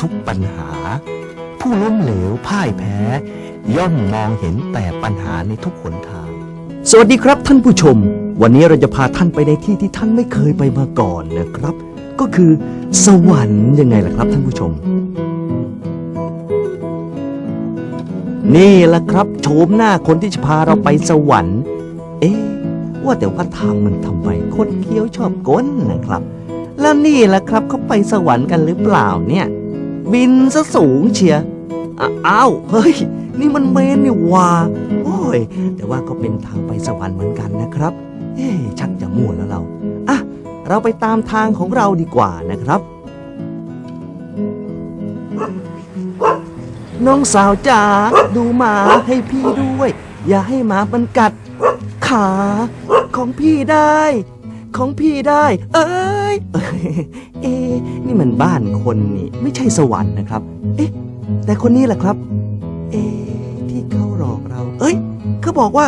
ทุกปัญหา ผู้ล้มเหลวพ่ายแพ้ ย่อมมองเห็นแต่ปัญหาในทุกหนทาง สวัสดีครับท่านผู้ชม วันนี้เราจะพาท่านไปในที่ที่ท่านไม่เคยไปมาก่อนนะครับ ก็คือสวรรค์ยังไงล่ะครับท่านผู้ชม นี่แหละครับโฉมหน้าคนที่จะพาเราไปสวรรค์ เอ๊ะว่าแต่ว่าทางมันทำไมคนเคี้ยวชอบก้นนะครับ แล้วนี่แหละครับเขาไปสวรรค์กันหรือเปล่าเนี่ย บินซะสูงเชียอ้าว เฮ้ย นี่มันเมนนี่ว่าโอ้ย แต่ว่าก็เป็นทางไปสวรรค์เหมือนกันนะครับเอ๊ชักจะมั่วแล้วเรา อะ เราไปตามทางของเราดีกว่านะครับ น้องสาวจ๋าดูหมาให้พี่ด้วย อย่าให้หมามันกัด ขาของพี่ได้ ของพี่ได้ เอ้ย เอ๊นี่มันบ้านคนนี่ ไม่ใช่สวรรค์นะครับ เอ๊ะ แต่คนนี้แหละครับ เอ๊ะที่เขาหลอกเรา เอ้ยเขาบอกว่า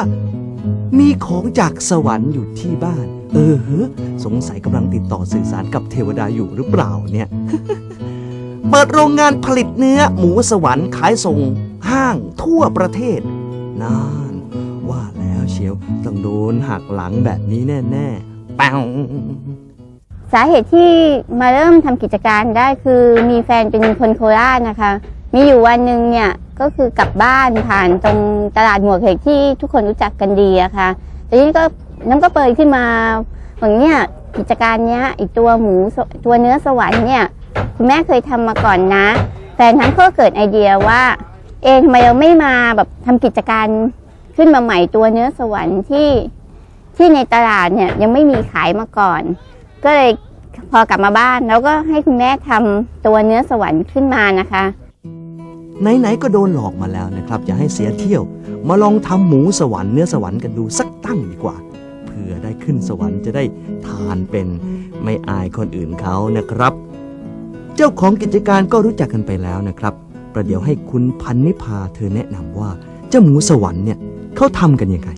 มีของจากสวรรค์อยู่ที่บ้าน เออสงสัยกำลังติดต่อสื่อสารกับเทวดาอยู่หรือเปล่าเนี่ย เปิดโรงงานผลิตเนื้อ หมูสวรรค์ขายส่งห้างทั่วประเทศนานว่าแล้วเชียวต้องโดนหักหลังแบบนี้แน่ ๆ ปังสาเหตุที่มาเริ่มทำกิจการได้คือมีแฟนเป็นคนโคราชนะคะ มีอยู่วันหนึ่งเนี่ยก็คือกลับบ้านผ่านตรงตลาดหมวกเหล็กที่ทุกคนรู้จักกันดีอะค่ะแต่ทีนี้ก็น้ำก็เปิดขึ้นมาอย่างเนี้ยกิจการเนี้ยอีกตัวหมูตัวเนื้อสวรรค์เนี่ยคุณแม่เคยทำมาก่อนนะแฟนทั้งก็เกิดไอเดียว่า เอะทำไมเราไม่มาแบบทำกิจการขึ้นมาใหม่ตัวเนื้อสวรรค์ที่ ที่ในตลาดเนี่ยยังไม่มีขายมาก่อน ก็เลยพอกลับมาบ้านแล้วก็ให้คุณแม่ทำตัวเนื้อสวรรค์ขึ้นมานะคะไหนๆก็โดนหลอกมาแล้วนะครับอย่าให้เสียเที่ยว มาลองทำหมูสวรรค์เนื้อสวรรค์กันดูสักตั้งดีกว่าเผื่อได้ขึ้นสวรรค์จะได้ทานเป็นไม่อายคนอื่นเขานะครับ เจ้าของกิจการก็รู้จักกันไปแล้วนะครับ ประเดี๋ยวให้คุณพันนิพาเธอแนะนำว่าเจ้าหมูสวรรค์เนี่ยเขาทำกันยังไง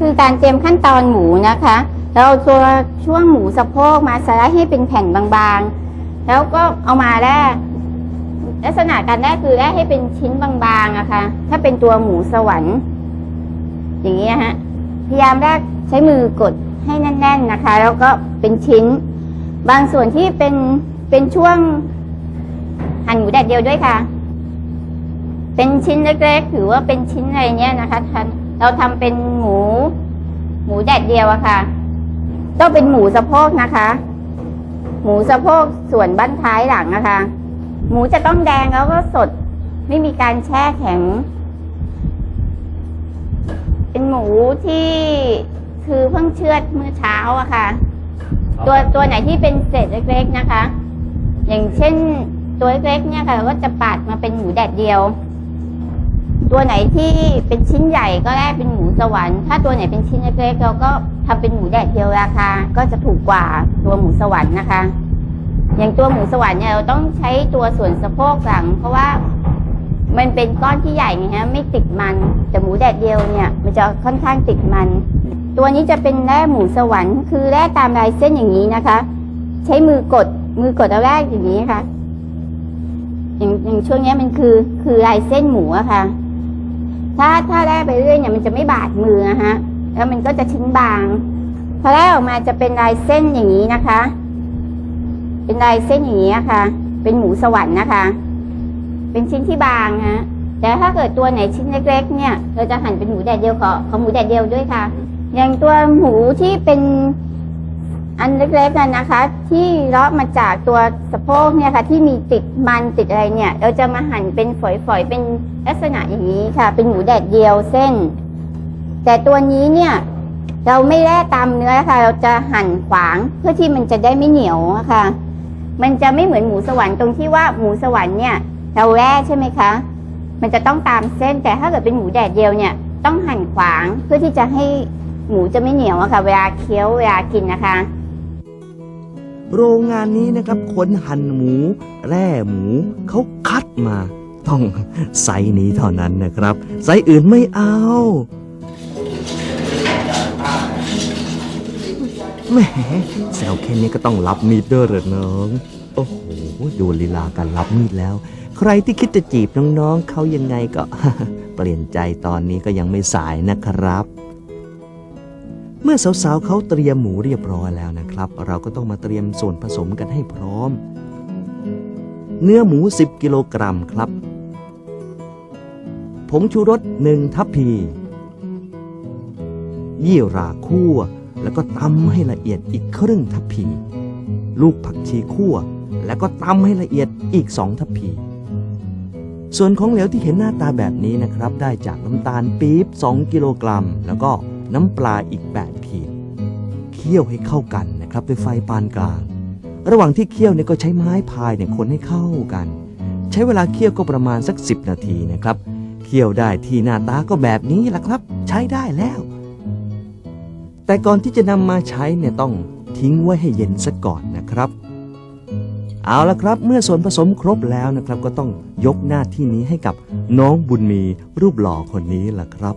คือการเตรียมขั้นตอนหมูนะคะเราเอาตัวช่วงหมูสะโพกมาสไลด์ให้เป็นแผ่นบางๆ แล้วก็เอามาแรกลักษณะการแรกคือแรกให้เป็นชิ้นบางๆอะคะถ้าเป็นตัวหมูสวรรค์ อย่างนี้ยฮะพยายามแรกใช้มือกดให้แน่น ๆนะคะ แล้วก็เป็นชิ้น บางส่วนที่เป็นเป็นช่วงหั่นหมูแดดเดียวด้วยค่ะ เป็นชิ้นเล็กๆถือว่าเป็นชิ้นอะไรเนี้ยนะคะทำ เราทำเป็นหมู หมูแดดเดียวอะค่ะ ต้องเป็นหมูสะโพกนะคะ หมูสะโพกส่วนบั้นท้ายหลังนะคะ หมูจะต้องแดงแล้วก็สด ไม่มีการแช่แข็ง เป็นหมูที่คือเพิ่งเชือดเมื่อเช้าอะค่ะ ตัวตัวไหนที่เป็นเศษเล็กๆนะคะ อย่างเช่นตัวเล็กๆเนี่ยค่ะ ก็จะปาดมาเป็นหมูแดดเดียว ตัวไหนที่เป็นชิ้นใหญ่ก็แรกเป็นหมูสวรรค์ ถ้าตัวไหนเป็นชิ้นเล็กๆเราก็ทำเป็นหมูแดดเดียวราคา ก็จะถูกกว่าตัวหมูสวรรค์นะคะ อย่างตัวหมูสวรรค์เนี่ยเราต้องใช้ตัวส่วนสะโพกหลัง เพราะว่ามันเป็นก้อนที่ใหญ่ไงฮะไม่ติดมันแต่หมูแดดเดียวเนี่ย มันจะค่อนข้างติดมัน ตัวนี้จะเป็นแร่หมูสวรรค์ คือแร่ตามลายเส้นอย่างนี้นะคะ ใช้มือกดมือกดเอาแรกอย่างนี้ค่ะอย่างอย่างช่วงนี้มันคือคือลายเส้นหมูอะค่ะ ถ้าถ้าแร่ไปเรื่อยเนี่ยมันจะไม่บาดมือนะฮะ แล้วมันก็จะชิ้นบาง พอแร่ออกมาจะเป็นลายเส้นอย่างนี้นะคะ เป็นลายเส้นอย่างนี้ค่ะ เป็นหมูสวรรค์นะคะ เป็นชิ้นที่บางฮะ แต่ถ้าเกิดตัวไหนชิ้นเล็ก ๆ เนี่ย เราจะหั่นเป็นหมูแดดเดียวขอขอหมูแดดเดียวด้วยค่ะ อย่างตัวหมูที่เป็น อันเล็กๆกันนะคะ ที่เลาะมาจากตัวสะโพกเนี่ยค่ะ ที่มีติดมันติดอะไรเนี่ย เราจะมาหั่นเป็นฝอยๆเป็นลักษณะอย่างนี้ค่ะ เป็นหมูแดดเดียวเส้น แต่ตัวนี้เนี่ยเราไม่แล่ตามเนื้อค่ะ เราจะหั่นขวางเพื่อที่มันจะได้ไม่เหนียวะค่ะ มันจะไม่เหมือนหมูสวรรค์ตรงที่ว่าหมูสวรรค์เนี่ย เราแล่ใช่ไหมคะ มันจะต้องตามเส้นแต่ถ้าเกิดเป็นหมูแดดเดียวเนี่ย ต้องหั่นขวางเพื่อที่จะให้หมูจะไม่เหนียวอะค่ะ เวลาเคี้ยวเวลากินนะคะ โรงงานนี้นะครับคนหั่นหมู แร่หมูเขาคัดมา ต้องไซส์นี้เท่านั้นนะครับ ไซส์อื่นไม่เอาแหมแซวแค่นี้ก็ต้องรับมีดเดอร์เหรอน้อง โอ้โห ดูลีลาการรับมีดแล้ว ใครที่คิดจะจีบน้องๆเขายังไงก็ เปลี่ยนใจตอนนี้ก็ยังไม่สายนะครับ มื่อสาวๆเขาเตรียมหมูเรียบร้อยแล้วนะครับ เราก็ต้องมาเตรียมส่วนผสมกันให้พร้อม เนื้อหมู 10 กิโลกรัมครับผงชูรส1ทัพพี ยี่ราคั่ว แล้วก็ตำให้ละเอียดอีกครึ่งทัพพี ลูกผักชีคั่ว แล้วก็ตำให้ละเอียดอีก2ทัพพี ส่วนของเหลวที่เห็นหน้าตาแบบนี้นะครับ ได้จากน้ำตาลปี๊บ 2 กิโลกรัม แล้วก็ น้ำปลาอีก 8 ขีด เคี่ยวให้เข้ากันนะครับด้วยไฟปานกลาง ระหว่างที่เคี่ยวเนี่ยก็ใช้ไม้พายเนี่ยคนให้เข้ากัน ใช้เวลาเคี่ยวก็ประมาณสัก 10 นาทีนะครับ เคี่ยวได้ที่หน้าตาก็แบบนี้แหละครับ ใช้ได้แล้ว แต่ก่อนที่จะนำมาใช้เนี่ยต้องทิ้งไว้ให้เย็นซะก่อนนะครับ เอาละครับเมื่อส่วนผสมครบแล้วนะครับ ก็ต้องยกหน้าที่นี้ให้กับน้องบุญมีรูปหล่อคนนี้ล่ะครับ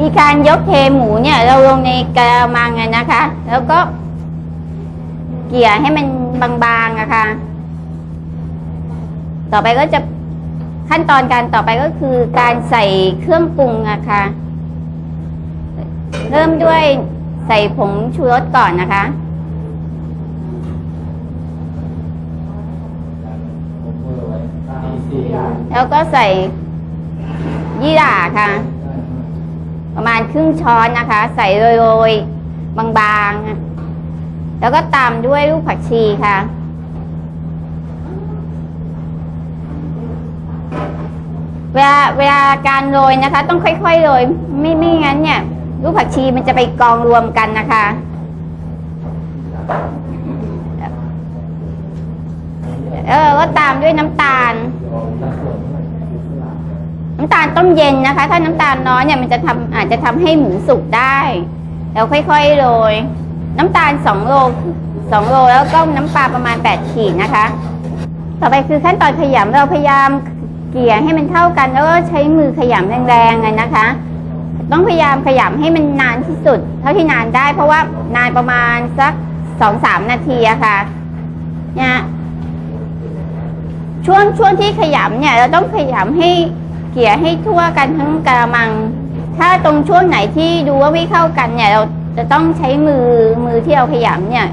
มีการยกเทหมูเนี่ย เราลงในกระมังนะคะ แล้วก็ เกี่ยให้มันบางๆอะค่ะ ต่อไปก็จะขั้นตอนการต่อไปก็คือการใส่เครื่องปรุงอะค่ะ เริ่มด้วยใส่ผงชูรสก่อนนะคะ แล้วก็ใส่ยี่หร่าค่ะ ประมาณครึ่งช้อนนะคะ ใส่โรยๆ บางๆ แล้วก็ตามด้วยลูกผักชีค่ะ เวลาเวลาการโรยนะคะ ต้องค่อยๆโรยไม่ไม่งั้นเนี่ยลูกผักชีมันจะไปกองรวมกันนะคะเออก็ตามด้วยน้ำตาล น้ำตาลต้องเย็นนะคะ ถ้าน้ำตาลน้อยเนี่ยมันจะทำอาจจะทำให้หมูสุกได้แล้วค่อยๆโรยน้ำตาลสองโลสองโลแล้วก็น้ำปลาประมาณแปดขีดนะคะ ต่อไปคือขั้นตอนขยำเราพยายามเกลี่ยให้มันเท่ากัน แล้วก็ใช้มือขยำแรงๆอะนะคะ ต้องพยายามขยำให้มันนานที่สุด เท่าที่นานได้ เพราะว่านานประมาณสักสองสามนาทีอะค่ะเนี่ยช่วงช่วงที่ขยำเนี่ยเราต้องขยำให้ เกี่ยให้ทั่วกันทั้งกระมัง ถ้าตรงช่วงไหนที่ดูว่าไม่เข้ากันเนี่ย เราจะต้องใช้มือมือที่เราขยำเนี่ย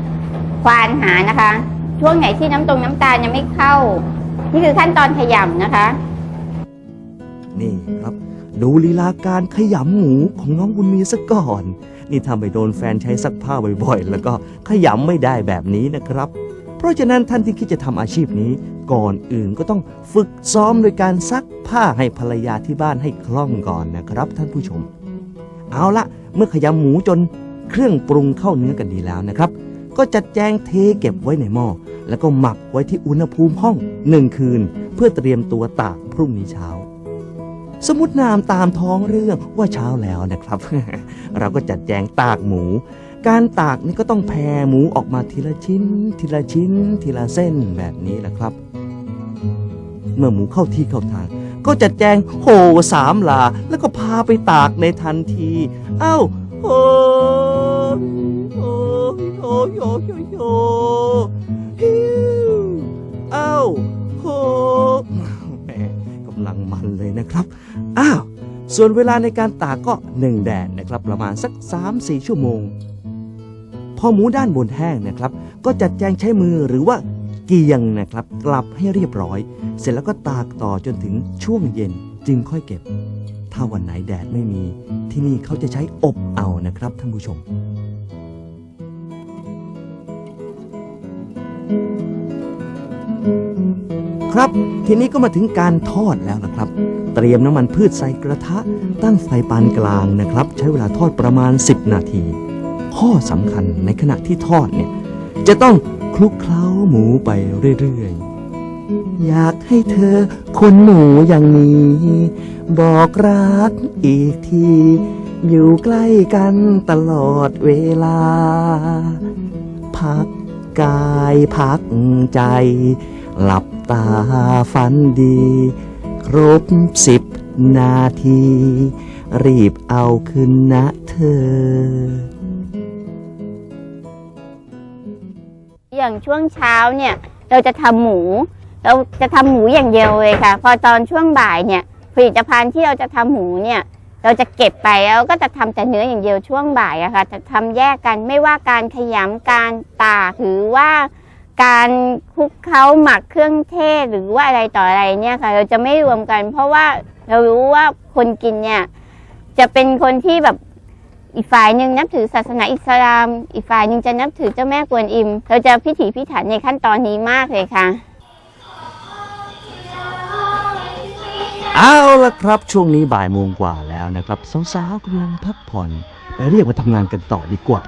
ควานหานะคะ ช่วงไหนที่น้ำตรงน้ำตาลยังไม่เข้า นี่คือขั้นตอนขยำนะคะ นี่ครับ ดูลีลาการขยำหมูของน้องบุญมีซะก่อน นี่ทำไปโดนแฟนใช้ซักผ้าบ่อยๆ แล้วก็ขยำไม่ได้แบบนี้นะครับ เพราะฉะนั้นท่านที่คิดจะทำอาชีพนี้ ก่อนอื่นก็ต้องฝึกซ้อมโดยการซักผ้าให้ภรรยาที่บ้านให้คล่องก่อนนะครับ ท่านผู้ชม เอาละเมื่อขยำหมูจนเครื่องปรุงเข้าเนื้อกันดีแล้วนะครับ ก็จัดแจงเทเก็บไว้ในหม้อแล้วก็หมักไว้ที่อุณหภูมิห้องหนึ่งคืน เพื่อเตรียมตัวตากพรุ่งนี้เช้า สมมตินามตามท้องเรื่องว่าเช้าแล้วนะครับ เราก็จัดแจงตากหมู การตากนี่ก็ต้องแผ่หมูออกมาทีละชิ้น ทีละชิ้น ทีละเส้นแบบนี้แหละครับ เมื่อหมูเข้าที่เข้าทาง ก็จัดแจงโหสามลา แล้วก็พาไปตากในทันทีเอ้าโอโอ้โอ้ยโอ้ยโอ้ยโอ้ยฮิวเอ้าโหแหมกำลังมันเลยนะครับ อ้าวส่วนเวลาในการตากก็หนึ่งแดดนะครับ ประมาณสัก 3-4 ชั่วโมง พอหมูด้านบนแห้งนะครับ ก็จัดแจงใช้มือหรือว่าเกียงนะครับ กลับให้เรียบร้อย เสร็จแล้วก็ตากต่อจนถึงช่วงเย็นจึงค่อยเก็บ ถ้าวันไหนแดดไม่มี ที่นี่เขาจะใช้อบเอานะครับท่านผู้ชมครับทีนี้ก็มาถึงการทอดแล้วนะครับ เตรียมน้ำมันพืชใส่กระทะ ตั้งไฟปานกลางนะครับ ใช้เวลาทอดประมาณ 10 นาที ข้อสำคัญในขณะที่ทอดเนี่ย จะต้องคลุกเคล้าหมูไปเรื่อยๆ อยากให้เธอคนหมูอย่างนี้ บอกรักอีกที อยู่ใกล้กันตลอดเวลา พักกายพักใจ หลับตาฝันดี ครบสิบนาที รีบเอาขึ้นนะเธอ อย่างช่วงเช้าเนี่ยเราจะทำหมู เราจะทำหมูอย่างเดียวเลยค่ะ พอตอนช่วงบ่ายเนี่ยผลิตภัณฑ์ที่เราจะทำหมูเนี่ยเราจะเก็บไปแล้วก็จะทำแต่เนื้ออย่างเดียวช่วงบ่ายอะค่ะจะทำแยกกันไม่ว่าการขยำการตากหรือว่าการคลุกเคล้าหมักเครื่องเทศหรือว่าอะไรต่ออะไรเนี่ยค่ะ เราจะไม่รวมกัน เพราะว่าเรารู้ว่าคนกินเนี่ยจะเป็นคนที่แบบ อีกฝ่ายหนึ่งนับถือศาสนาอิสลาม อีกฝ่ายหนึ่งจะนับถือเจ้าแม่กวนอิมเราจะพิถีพิถันในขั้นตอนนี้มากเลยค่ะ เอาละครับช่วงนี้บ่ายโมงกว่าแล้วนะครับสาวๆกำลังพักผ่อนไปเรียกมาทำงานกันต่อดีกว่า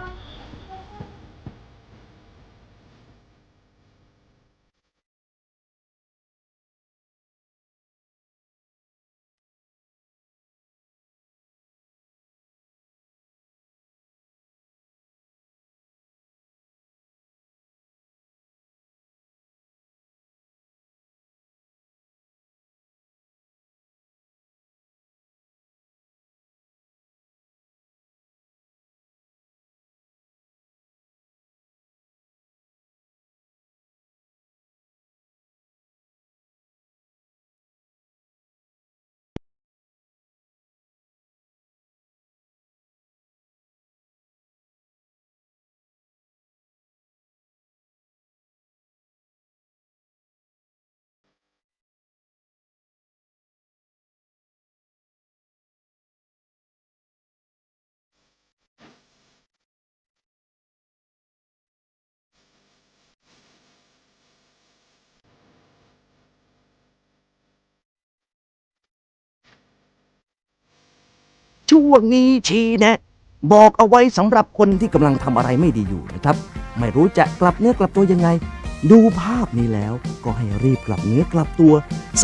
ช่วงนี้ชี้แนะ บอกเอาไว้สำหรับคนที่กำลังทำอะไรไม่ดีอยู่นะครับ ไม่รู้จะกลับเนื้อกลับตัวยังไง ดูภาพนี้แล้วก็ให้รีบกลับเนื้อกลับตัว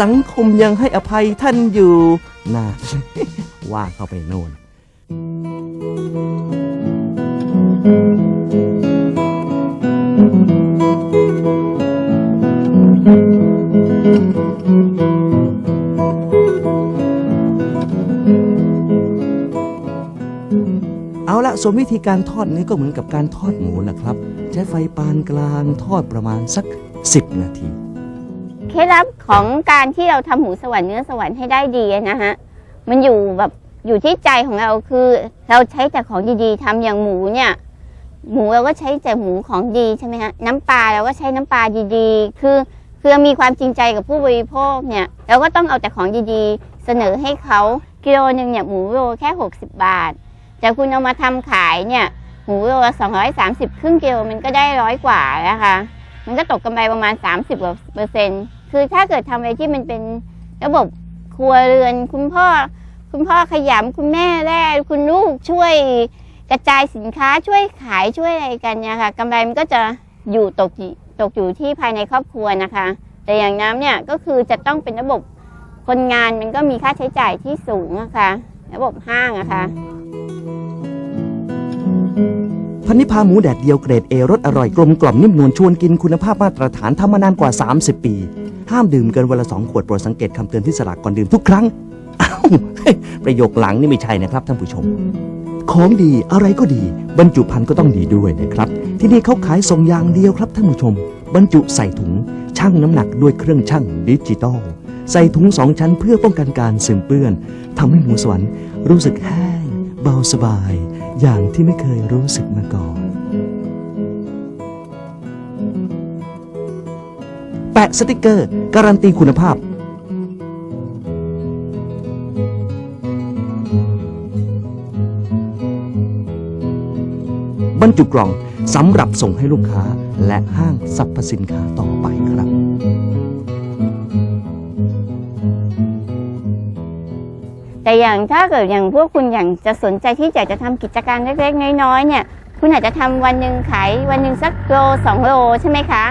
สังคมยังให้อภัยท่านอยู่น่าว่าเข้าไปโน่นเอ ละส่วนวิธีการทอดนื้ก็เหมือนกับการทอดหมูนะครับ ใช้ไฟปานกลางทอดประมาณสัก 10 นาที เคล็ดลับของการที่เราทำหมูสวรรค์เนื้อสวรรค์ให้ได้ดีนะฮะมันอยู่แบบอยู่ที่ใจของเราคือเราใช้แต่ของดีๆทำอย่างหมูเนี่ยหมูเราก็ใช้แต่หมูของดีใช่ไหมฮะน้ำปลาเราก็ใช้น้ำปลาดีๆ คือคือมีความจริงใจกับผู้บริโภคเนี่ยเราก็ต้องเอาแต่ของดีๆ เสนอให้เขากิโลหนึ่งเนี่ยหมูโลแค่ 60 บาท แต่คุณเอามาทำขายเนี่ยหมูโลละ230ครึ่งกิโลมันก็ได้ร้อยกว่านะคะ มันก็ตกกำไรประมาณ30กว่าเปอร์เซ็นต์คือถ้าเกิดทำอะไรที่มันเป็นระบบครัวเรือน คุณพ่อ คุณพ่อขยำคุณแม่แร่คุณลูกช่วยกระจายสินค้าช่วยขายช่วยอะไรกันเนี่ยค่ะกำไรมันก็จะอยู่ตกตกอยู่ที่ภายในครอบครัวนะคะ แต่อย่างน้ำเนี่ยก็คือจะต้องเป็นระบบคนงานมันก็มีค่าใช้จ่ายที่สูงอะคะระบบห้างอะคะ พันนิพาหมูแดดเดียวเกรดเอรสอร่อยกลมกล่อมนิ่มนวลชวนกินคุณภาพมาตรฐานทำมานานกว่า 30 ปี ห้ามดื่มเกินวันละสองขวดโปรดสังเกตคำเตือนที่สลากก่อนดื่มทุกครั้งอ้าวประโยคหลังนี่ไม่ใช่นะครับท่านผู้ชม ของดีอะไรก็ดี บรรจุภัณฑ์ก็ต้องดีด้วยนะครับ ที่นี่เขาขายส่งอย่างเดียวครับท่านผู้ชม บรรจุใส่ถุงชั่งน้ำหนักด้วยเครื่องชั่งดิจิตอลใส่ถุงสองชั้นเพื่อป้องกันการซึมเปื้อนทำให้หมูสวรรค์รู้สึกแห้ง เบาสบายอย่างที่ไม่เคยรู้สึกมาก่อน แปะสติกเกอร์ การันตีคุณภาพ บรรจุกล่องสำหรับส่งให้ลูกค้าและห้างสรรพสินค้าต่อไปครับ แต่อย่างถ้าเกิดอย่างพวกคุณอย่างจะสนใจที่อยากจะทำกิจการเล็กๆ น้อยๆเนี่ย คุณอาจจะทำวันหนึ่งขายวันหนึ่งสักโลสองโลใช่ไหมคะ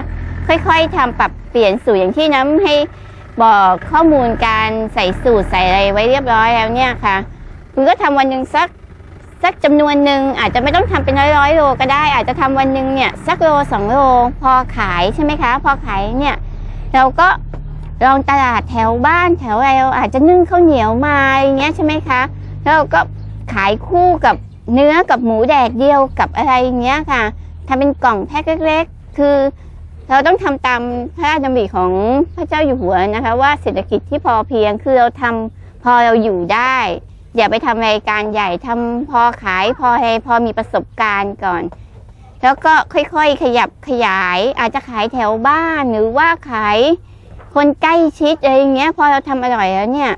ค่อยๆทำปรับเปลี่ยนสูตรอย่างที่น้ำให้บอกข้อมูลการใส่สูตรใส่อะไรไว้เรียบร้อยแล้วเนี่ยค่ะ คุณก็ทำวันหนึ่งสักสักจำนวนหนึ่งอาจจะไม่ต้องทำเป็นร้อยๆโลก็ได้ อาจจะทำวันหนึ่งเนี่ยสักโลสองโลพอขายใช่ไหมคะ พอขายเนี่ยเราก็ ลองตลาดแถวบ้านแถวอะไรเราอาจจะนึ่งข้าวเหนียวมาอย่างเงี้ยใช่ไหมคะแล้วเราก็ขายคู่กับเนื้อกับหมูแดดเดียวกับอะไรอย่างเงี้ยค่ะทำเป็นกล่องแพ็คเล็ก ๆ คือ เราต้องทำตามพระราชดำริของพระเจ้าอยู่หัวนะคะ ว่าเศรษฐกิจที่พอเพียงคือเราทำพอเราอยู่ได้ อย่าไปทำรายการใหญ่ทำพอขายพอให้พอมีประสบการณ์ก่อน แล้วก็ค่อยๆ ขยับขยายอาจจะขายแถวบ้านหรือว่าขาย คนใกล้ชิดอะไรอย่างเงี้ย พอเราทำอร่อยแล้วเนี่ย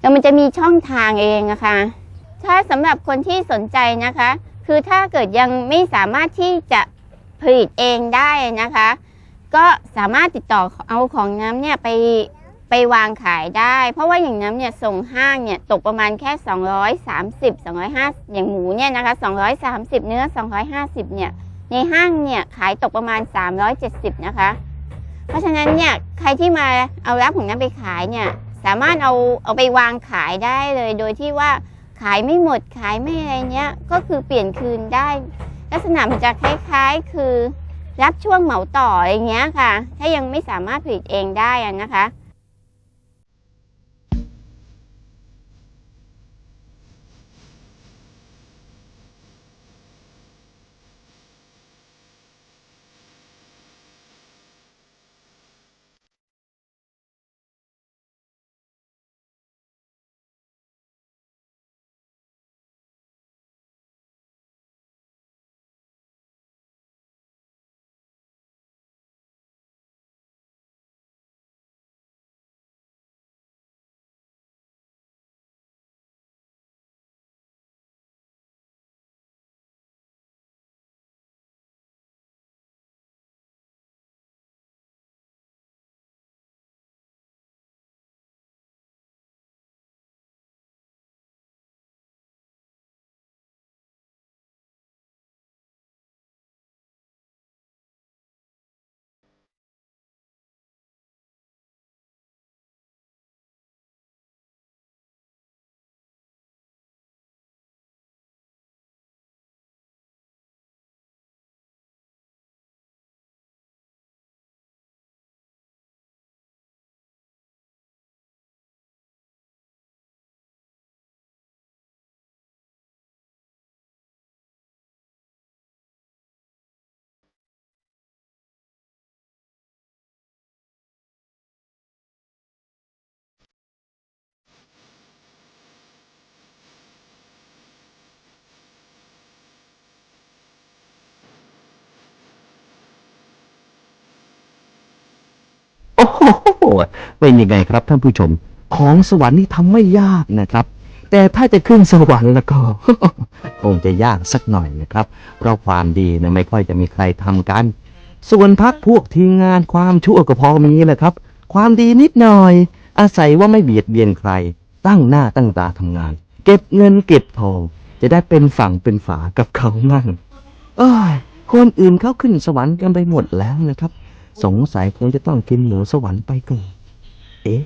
แล้วมันจะมีช่องทางเองนะคะ ถ้าสำหรับคนที่สนใจนะคะ คือถ้าเกิดยังไม่สามารถที่จะผลิตเองได้นะคะ ก็สามารถติดต่อเอาของน้ำเนี่ยไปไปวางขายได้ เพราะว่าอย่างน้ำเนี่ยส่งห้างเนี่ยตกประมาณแค่ 230 250 อย่างหมูเนี่ยนะคะ 230 เนื้อ 250 เนี่ย ในห้างเนี่ยขายตกประมาณ 370 นะคะ เพราะฉะนั้นเนี่ยใครที่มาเอารับของน้ำไปขายเนี่ยสามารถเอาเอาไปวางขายได้เลย โดยที่ว่าขายไม่หมดขายไม่อะไรเนี้ยก็คือเปลี่ยนคืนได้ ลักษณะมันจะคล้ายๆ คือรับช่วงเหมาต่ออะไรเงี้ยค่ะ ถ้ายังไม่สามารถผลิตเองได้นะคะ อ้โหเป็นยังไงครับท่านผู้ชม ของสวรรค์นี่ทำไม่ยากนะครับ แต่ถ้าจะขึ้นสวรรค์แล้วก็ คงจะยากสักหน่อยนะครับ เพราะความดีเนะไม่ค่อยจะมีใครทำกัน ส่วนพักพวกทีมงานความชั่วก็พอมีแหละครับ ความดีนิดหน่อย อาศัยว่าไม่เบียดเบียนใคร ตั้งหน้าตั้งตาทำงาน เก็บเงินเก็บทองจะได้เป็นฝั่งเป็นฝากับเขามั่งเอ้ยคนอื่นเขาขึ้นสวรรค์กันไปหมดแล้วนะครับ สงสัยคงจะต้องกินหมูสวรรค์ไปก่อนเอ๊ะ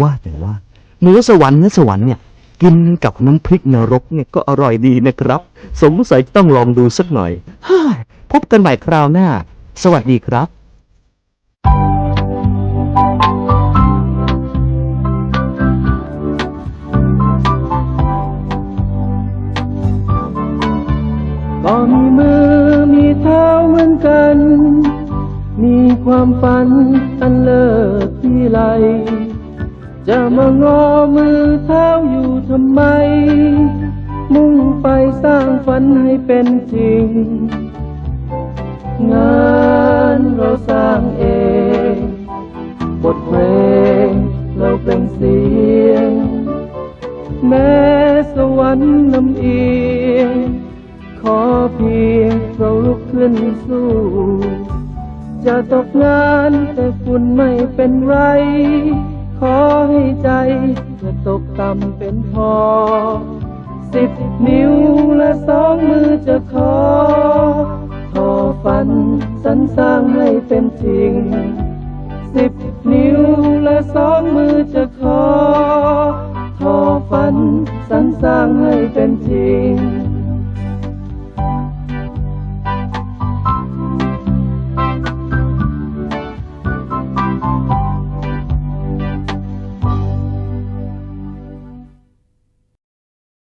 ว่าแต่ว่า หมูสวรรค์เนื้อสวรรค์เนี่ย กินกับน้ำพริกนรกเนี่ยก็อร่อยดีนะครับ สงสัยต้องลองดูสักหน่อยฮพบกันใหม่คราวหน้า สวัสดีครับ ความฝันอันเลิศที่ไร จะมางอมือเท้าอยู่ทำไม มุ่งไปสร้างฝันให้เป็นจริง งานเราสร้างเอง บทเพลงเราเป็นเสียง แม้สวรรค์นำเอียงขอเพียงเราลุกขึ้นสู้ จะตกงานแต่คุณไม่เป็นไร ขอให้ใจจะตกต่ำเป็นพอ สิบนิ้วและสองมือจะขอทอฝันสรรสร้างให้เป็นจริง สิบนิ้วและสองมือจะขอทอฝันสรรสร้างให้เป็นจริง